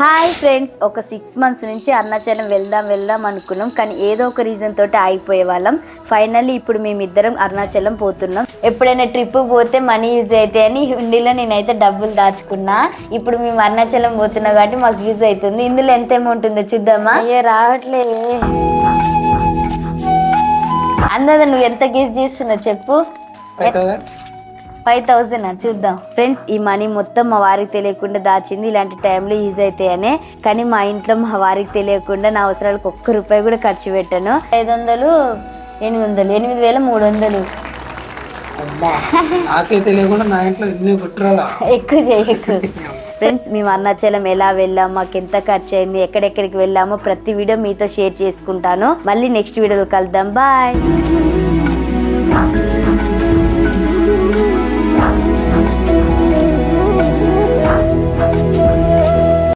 Hi friends ఒక six months నుంచి అరుణాచలం వెళ్దాం వెళ్దాం అనుకున్నాం కానీ ఏదో ఒక రీజన్ తోటి ఆగిపోయే వాళ్ళం. ఫైనల్లీ ఇప్పుడు మేమిద్దరం అరుణాచలం పోతున్నాం. ఎప్పుడైనా ట్రిప్ పోతే మనీ యూజ్ అయితే అని హుండీలో నేనైతే డబ్బులు దాచుకున్నా. ఇప్పుడు మేము అరుణాచలం పోతున్నాం కాబట్టి మాకు యూజ్ అవుతుంది. ఇందులో ఎంత అమౌంట్ ఉందో చూద్దామా? అయ్యో రావట్లే. అందరూ నువ్వు ఎంత గెస్ చేస్తున్నావు చెప్పు? ఫైవ్ థౌజండ్ చూద్దాం. ఫ్రెండ్స్ ఈ మనీ మొత్తం మా వారికి తెలియకుండా దాచింది. ఇలాంటి టైంలో యూజ్ అవుతాయనే కానీ మా ఇంట్లో మా వారికి తెలియకుండా నా అవసరాలకు ఒక్క రూపాయి కూడా ఖర్చు పెట్టాను. ఐదు వందలు ఎనిమిది వందలు ఎనిమిది వేల మూడు వందలు ఎక్కువ చేయకు. ఫ్రెండ్స్ మేము అరుణాచలం ఎలా వెళ్ళాం మాకు ఎంత ఖర్చు అయింది ఎక్కడెక్కడికి వెళ్ళామో ప్రతి వీడియో మీతో షేర్ చేసుకుంటాను. మళ్ళీ నెక్స్ట్ వీడియోలో కలుద్దాం. బాయ్